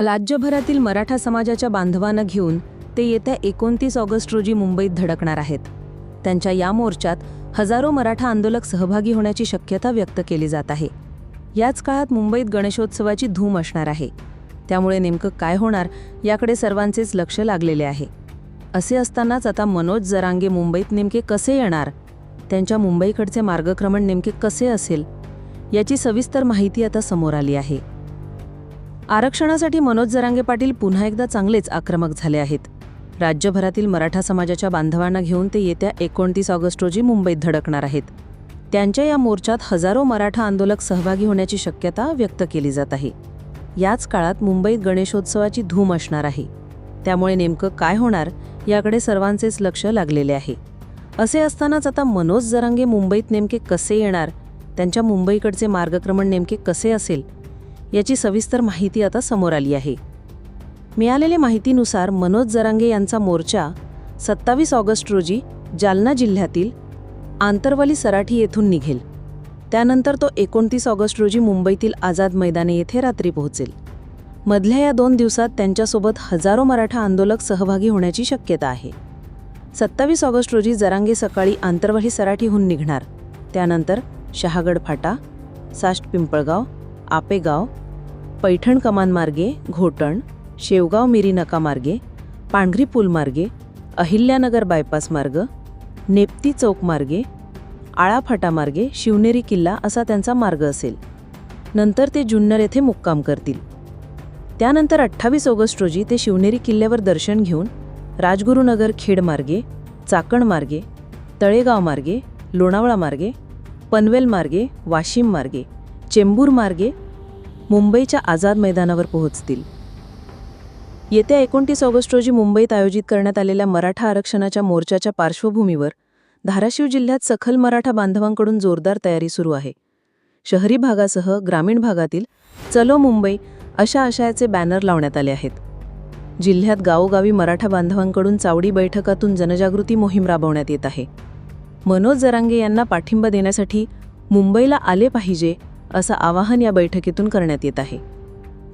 राज्यभरातील मराठा समाजाच्या बांधवांना घेऊन ते येत्या एकोणतीस ऑगस्ट रोजी मुंबईत धडकणार आहेत. त्यांच्या या मोर्चात हजारो मराठा आंदोलक सहभागी होण्याची शक्यता व्यक्त केली जात आहे. याच काळात मुंबईत गणेशोत्सवाची धूम असणार आहे. त्यामुळे नेमकं काय होणार याकडे सर्वांचेच लक्ष लागलेले आहे. असे असतानाच आता मनोज जरांगे मुंबईत नेमके कसे येणार? त्यांच्या मुंबईकडचे मार्गक्रमण नेमके कसे असेल? याची सविस्तर माहिती आता समोर आली आहे. आरक्षणासाठी मनोज जरांगे पाटील पुन्हा एकदा चांगलेच आक्रमक झाले आहेत. राज्यभरातील मराठा समाजाच्या बांधवांना घेऊन ते येत्या एकोणतीस ऑगस्ट रोजी मुंबईत धडकणार आहेत. त्यांच्या या मोर्चात हजारो मराठा आंदोलक सहभागी होण्याची शक्यता व्यक्त केली जात आहे. याच काळात मुंबईत गणेशोत्सवाची धूम असणार आहे. त्यामुळे नेमकं काय होणार याकडे सर्वांचेच लक्ष लागलेले आहे. असे असतानाच आता मनोज जरांगे मुंबईत नेमके कसे येणार? त्यांच्या मुंबईकडचे मार्गक्रमण नेमके कसे असेल? याची सविस्तर माहिती आता समोर आली आहे. मिळालेल्या माहितीनुसार मनोज जरांगे यांचा मोर्चा सत्तावीस ऑगस्ट रोजी जालना जिल्ह्यातील आंतरवाली सराठी येथून निघेल. त्यानंतर तो एकोणतीस ऑगस्ट रोजी मुंबईतील आझाद मैदाने येथे रात्री पोहोचेल. मधल्या या दोन दिवसात त्यांच्यासोबत हजारो मराठा आंदोलक सहभागी होण्याची शक्यता आहे. सत्तावीस ऑगस्ट रोजी जरांगे सकाळी आंतरवाली सराठीहून निघणार. त्यानंतर शहागड फाटा साष्ट पिंपळगाव आपेगाव पैठण कमान मार्गे घोटण शेवगाव मिरी नका मार्गे पांढरी पूलमार्गे अहिल्यानगर बायपास मार्ग नेप्ती चौक मार्गे मार्गे शिवनेरी किल्ला असा त्यांचा मार्ग असेल. नंतर ते जुन्नर येथे मुक्काम करतील. त्यानंतर अठ्ठावीस ऑगस्ट रोजी ते शिवनेरी किल्ल्यावर दर्शन घेऊन राजगुरुनगर खेड मार्गे चाकण मार्गे तळेगाव मार्गे लोणावळा मार्गे पनवेल मार्गे वाशिम मार्गे चेंबूर मार्गे मुंबईच्या आझाद मैदानावर पोहोचतील. येत्या एकोणतीस ऑगस्ट रोजी मुंबईत आयोजित करण्यात आलेल्या मराठा आरक्षणाच्या मोर्चाच्या पार्श्वभूमीवर धाराशिव जिल्ह्यात सखल मराठा बांधवांकडून जोरदार तयारी सुरू आहे. शहरी भागासह ग्रामीण भागातील चलो मुंबई अशा आशयाचे बॅनर लावण्यात आले आहेत. जिल्ह्यात गावोगावी मराठा बांधवांकडून चावडी बैठकातून जनजागृती मोहीम राबवण्यात येत आहे. मनोज जरांगे यांना पाठिंबा देण्यासाठी मुंबईला आले पाहिजे असं आवाहन या बैठकीतून करण्यात येत आहे.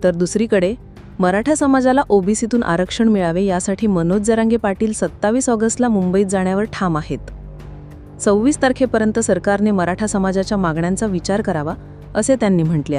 तर दुसरीकडे मराठा समाजाला ओबीसीतून आरक्षण मिळावे यासाठी मनोज जरांगे पाटील सत्तावीस ऑगस्टला मुंबईत जाण्यावर ठाम आहेत. सव्वीस तारखेपर्यंत सरकारने मराठा समाजाच्या मागण्यांचा विचार करावा असे त्यांनी म्हटले आहे.